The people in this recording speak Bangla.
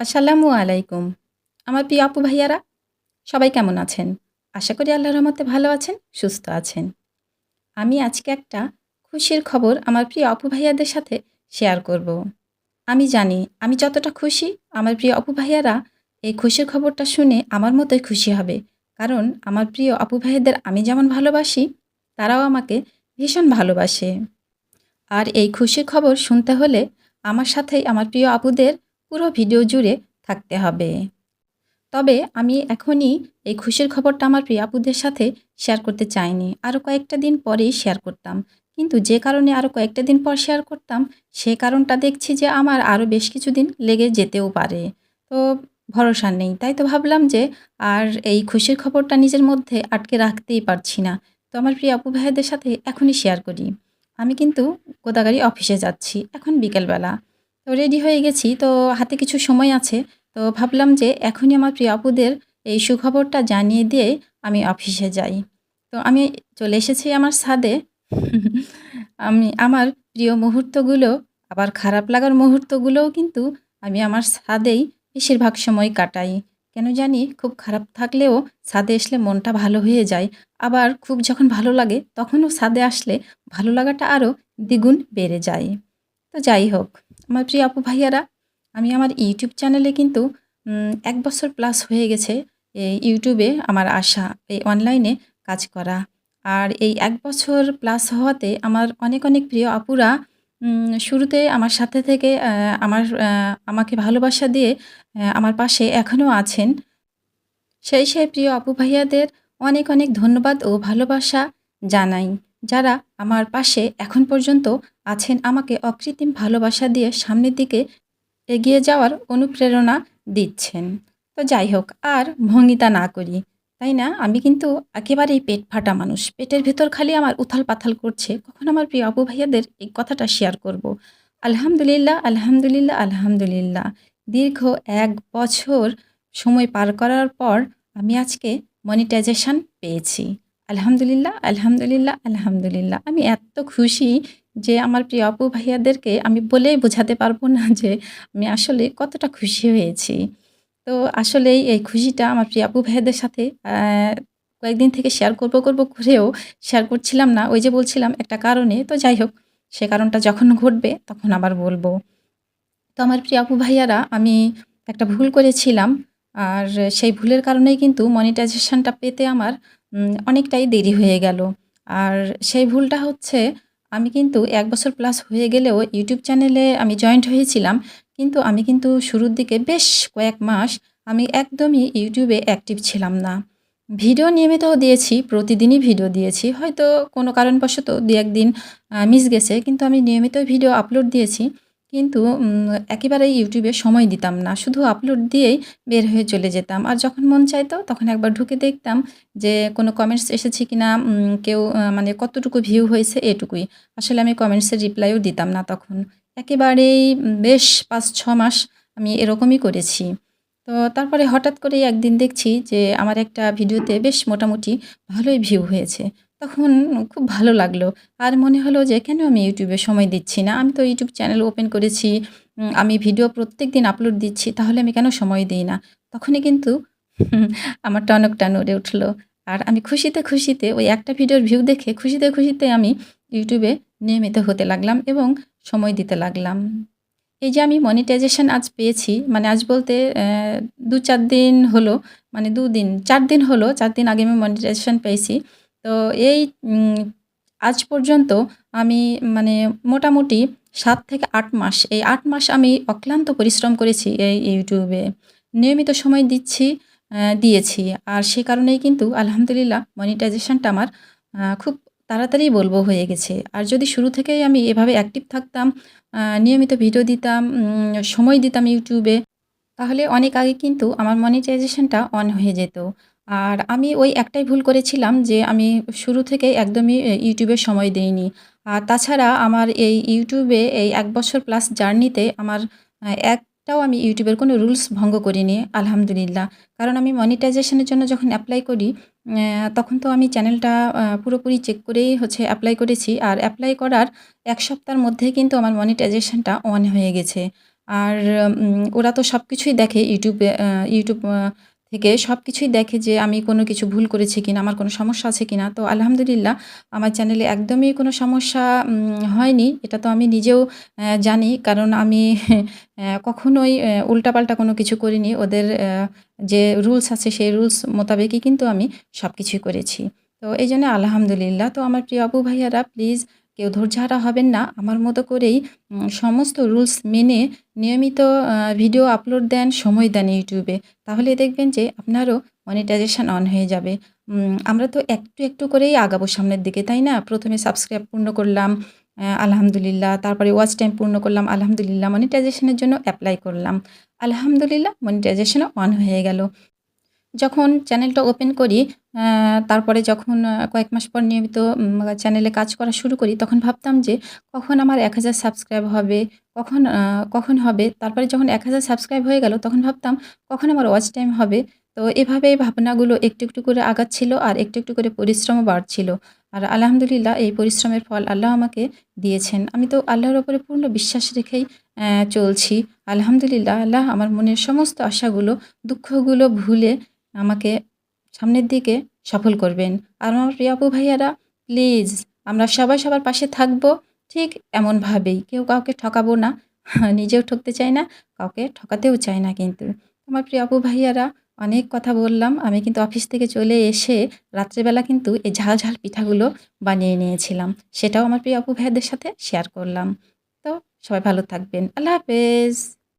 আসসালামু আলাইকুম। আমার প্রিয় আপু ভাইয়ারা, সবাই কেমন আছেন? আশা করি আল্লাহর রহমতে ভালো আছেন, সুস্থ আছেন। আমি আজকে একটা খুশির খবর আমার প্রিয় আপু ভাইয়াদের সাথে শেয়ার করব। আমি জানি আমি যতটা খুশি, আমার প্রিয় আপু ভাইয়ারা এই খুশির খবরটা শুনে আমার মতোই খুশি হবে। কারণ আমার প্রিয় আপু ভাইয়াদের আমি যেমন ভালোবাসি, তারাও আমাকে ভীষণ ভালোবাসে। আর এই খুশির খবর শুনতে হলে আমার সাথেই আমার প্রিয় আপুদের পুরো ভিডিও জুড়ে থাকতে হবে। তবে আমি এখনই এই খুশির খবরটা আমার প্রিয় আপুদের সাথে শেয়ার করতে চাইনি। আরও কয়েকটা দিন পরেই শেয়ার করতাম। কিন্তু যে কারণে আরও কয়েকটা দিন পর শেয়ার করতাম, সে কারণটা দেখছি যে আমার আরও বেশ কিছুদিন লেগে যেতেও পারে। তো ভরসা নেই। তাই তো ভাবলাম যে আর এই খুশির খবরটা নিজের মধ্যে আটকে রাখতেই পারছি না। তো আমার প্রিয় আপু ভাইয়াদের সাথে এখনই শেয়ার করি। আমি কিন্তু গোদাগাড়ি অফিসে যাচ্ছি। এখন বিকেলবেলা। তো রেডি হয়ে গেছি। তো হাতে কিছু সময় আছে। তো ভাবলাম যে এখনই আমার প্রিয় আপুদের এই সুখবরটা জানিয়ে দিয়ে আমি অফিসে যাই। তো আমি চলে এসেছি আমার ছাদে। আমি আমার প্রিয় মুহূর্তগুলো আবার খারাপ লাগার মুহূর্তগুলোও কিন্তু আমি আমার ছাদেই বেশিরভাগ সময় কাটাই। কেন জানি খুব খারাপ থাকলেও ছাদে আসলে মনটা ভালো হয়ে যায়। আবার খুব যখন ভালো লাগে তখনও ছাদে আসলে ভালো লাগাটা আরও দ্বিগুণ বেড়ে যায়। তো যাই হোক, আমার প্রিয় আপু ভাইয়ারা, আমি আমার ইউটিউব চ্যানেলে কিন্তু এক বছর প্লাস হয়ে গেছে এই ইউটিউবে আমার আসা, এই অনলাইনে কাজ করা। আর এই এক বছর প্লাস হওয়াতে আমার অনেক, অনেক প্রিয় আপুরা শুরুতে আমার সাথে থেকে আমার আমাকে ভালোবাসা দিয়ে আমার পাশে এখনও আছেন। সেই, সেই প্রিয় আপু ভাইয়াদের অনেক, অনেক ধন্যবাদ ও ভালোবাসা জানাই। যারা আমার পাশে এখন পর্যন্ত আছেন আমাকে অকৃত্রিম ভালোবাসা দিয়ে সামনের দিকে এগিয়ে যাওয়ার অনুপ্রেরণা দিচ্ছেন। তো যাই হোক আর ভঙ্গিতা না করি। তাই না? আমি কিন্তু একেবারেই পেট ফাটা মানুষ। পেটের ভেতর খালি আমার উথাল-পাথাল করছে। কখন আমার প্রিয় আপু ভাইয়াদের এই কথাটা শেয়ার করব। আলহামদুলিল্লাহ, আলহামদুলিল্লাহ, আলহামদুলিল্লাহ। দীর্ঘ এক বছর সময় পার করার পর আমি আজকে মনিটাইজেশন পেয়েছি। আলহামদুলিল্লাহ, আলহামদুলিল্লাহ, আলহামদুলিল্লাহ। আমি এত খুশি যে আমার প্রিয় আপু ভাইয়াদেরকে আমি বলেই বোঝাতে পারব না যে আমি আসলে কতটা খুশি হয়েছি। তো আসলেই এই খুশিটা আমার প্রিয় আপু ভাইয়াদের সাথে কয়েকদিন থেকে শেয়ার করব, করব করেও শেয়ার করছিলাম না। ওই যে বলছিলাম একটা কারণে। তো যাই হোক, সে কারণটা যখন ঘটবে তখন আবার বলব তো আমার প্রিয় আপু ভাইয়ারা আমি একটা ভুল করেছিলাম। আর সেই ভুলের কারণেই কিন্তু মনিটাইজেশনটা পেতে আমার অনেকটাই দেরি হয়ে গেল। আর সেই ভুলটা হচ্ছে আমি কিন্তু এক বছর প্লাস হয়ে গেলেও ইউটিউব চ্যানেলে আমি জয়েন্ট হয়েছিলাম। কিন্তু আমি কিন্তু শুরুর দিকে বেশ কয়েক মাস আমি একদমই ইউটিউবে অ্যাক্টিভ ছিলাম না। ভিডিও নিয়মিত দিয়েছি, প্রতিদিনই ভিডিও দিয়েছি। হয়তো কোনো কারণবশত দু একদিন মিস গেছে। কিন্তু আমি নিয়মিত ভিডিও আপলোড দিয়েছি। কিন্তু একেবারেই ইউটিউবে সময় দিতাম না। শুধু আপলোড দিয়েই বের হয়ে চলে যেতাম। আর যখন মন চাইতো তখন একবার ঢুকে দেখতাম যে কোনো কমেন্টস এসেছে কিনা, উম কেউ মানে কতটুকু ভিউ হয়েছে এটুকুই। আসলে আমি কমেন্টসের রিপ্লাইও দিতাম না তখন। একেবারেই বেশ ৫-৬ মাস আমি এরকমই করেছি। তো তারপরে হঠাৎ করেই একদিন দেখছি যে আমার একটা ভিডিওতে বেশ মোটামুটি ভালোই ভিউ হয়েছে। তখন খুব ভালো লাগল। আর মনে হলো যে কেন আমি ইউটিউবে সময় দিচ্ছি না? আমি তো ইউটিউব চ্যানেল ওপেন করেছি। আমি ভিডিও প্রত্যেক দিন আপলোড দিচ্ছি। তাহলে আমি কেন সময় দিই না? তখনই কিন্তু আমার টনকটা নড়ে উঠল আর আমি খুশিতে, খুশিতে ওই একটা ভিডিওর ভিউ দেখে খুশিতে, খুশিতে আমি ইউটিউবে নিয়মিত হতে লাগলাম এবং সময় দিতে লাগলাম। এই যে আমি মনিটাইজেশন আজ পেয়েছি, মানে আজ বলতে দু ২-৪ দিন হলো, মানে ২ দিন, ৪ দিন হলো। চার দিন আগে আমি মনিটাইজেশন পেয়েছি। তো এই আজ পর্যন্ত আমি মানে মোটামুটি সাত থেকে আট মাস, এই আট মাস আমি অক্লান্ত পরিশ্রম করেছি এই ইউটিউবে। নিয়মিত সময় দিচ্ছি, দিয়েছি। আর সে কারণেই কিন্তু আলহামদুলিল্লাহ মনিটাইজেশনটা আমার খুব তাড়াতাড়ি বলব হয়ে গেছে। আর যদি শুরু থেকেই আমি এভাবে অ্যাক্টিভ থাকতাম, নিয়মিত ভিডিও দিতাম, সময় দিতাম ইউটিউবে, তাহলে অনেক আগে কিন্তু আমার মনিটাইজেশনটা অন হয়ে যেত। আর আমি ওই একটাই ভুল করেছিলাম যে আমি শুরু থেকেই একদমই ইউটিউবে সময় দেইনি। আর তাছাড়া আমার এই ইউটিউবে এই এক বছর প্লাস জার্নিতে আমার আ একটাও আমি ইউটিউবের কোনো রুলস ভঙ্গ করিনি আলহামদুলিল্লাহ। কারণ আমি মনিটাইজেশনের জন্য যখন অ্যাপ্লাই করি, তখন তো আমি চ্যানেলটা পুরোপুরি চেক করেই হচ্ছে অ্যাপ্লাই করেছি। আর অ্যাপ্লাই করার এক সপ্তাহের মধ্যেই কিন্তু আমার মনিটাইজেশনটা অন হয়ে গেছে। আর ওরা তো সব কিছুই দেখে ইউটিউবে ইউটিউব থেকে সব কিছুই দেখে যে আমি কোনো কিছু ভুল করেছি কিনা, আমার কোনো সমস্যা আছে কিনা। তো আলহামদুলিল্লাহ আমার চ্যানেলে একদমই কোনো সমস্যা হয়নি। এটা তো আমি নিজেও জানি। কারণ আমি কখনোই উল্টাপাল্টা কোনো কিছু করিনি। ওদের যে রুলস আছে সেই রুলস মোতাবেকই কিন্তু আমি সব কিছুই করেছি। তো এইজন্য আলহামদুলিল্লাহ। তো আমার প্রিয় আপু ভাইয়ারা প্লিজ কেউ ধৈর্যহারা হবেন না। আমার মতো করেই সমস্ত রুলস মেনে নিয়মিত ভিডিও আপলোড দেন, সময় দেন ইউটিউবে। তাহলে দেখবেন যে আপনারও মনিটাইজেশন অন হয়ে যাবে। আমরা তো একটু, একটু করেই আগাবো সামনের দিকে, তাই না? প্রথমে সাবস্ক্রাইব পূর্ণ করলাম, আলহামদুলিল্লাহ। তারপরে ওয়াচ টাইম পূর্ণ করলাম, আলহামদুলিল্লাহ। মনিটাইজেশনের জন্য অ্যাপ্লাই করলাম। আলহামদুলিল্লাহ মনিটাইজেশনও অন হয়ে গেল। যখন চ্যানেলটা ওপেন করি তারপরে যখন কয়েক মাস পর নিয়মিত চ্যানেলে কাজ করা শুরু করি, তখন ভাবতাম যে কখন আমার ১০০০ সাবস্ক্রাইব হবে, কখন কখন হবে? তারপরে যখন ১০০০ সাবস্ক্রাইব হয়ে গেল, তখন ভাবতাম কখন আমার ওয়াচ টাইম হবে? তো এভাবে এই ভাবনাগুলো একটু, একটু করে আগাচ্ছিল আর একটু, একটু করে পরিশ্রমও বাড়ছিল। আর আলহামদুলিল্লাহ এই পরিশ্রমের ফল আল্লাহ আমাকে দিয়েছেন। আমি তো আল্লাহর ওপরে পূর্ণ বিশ্বাস রেখেই চলছি। আলহামদুলিল্লাহ আল্লাহ আমার মনের সমস্ত আশাগুলো, দুঃখগুলো ভুলে আমাকে সামনের দিকে সফল করবেন। আর আমার প্রিয় আপু ভাইয়ারা প্লিজ আমরা সবাই সবার পাশে থাকব ঠিক এমনভাবেই। কেউ কাউকে ঠকাবো না। নিজেও ঠকতে চাই না, কাউকে ঠকাতেও চাই না কিন্তু। আমার প্রিয় আপু ভাইয়ারা অনেক কথা বললাম। আমি কিন্তু অফিস থেকে চলে এসে রাত্রেবেলা কিন্তু এই ঝাল, ঝাল পিঠাগুলো বানিয়ে নিয়েছিলাম। সেটাও আমার প্রিয় আপু ভাইয়াদের সাথে শেয়ার করলাম। তো সবাই ভালো থাকবেন। আল্লাহ হাফেজ।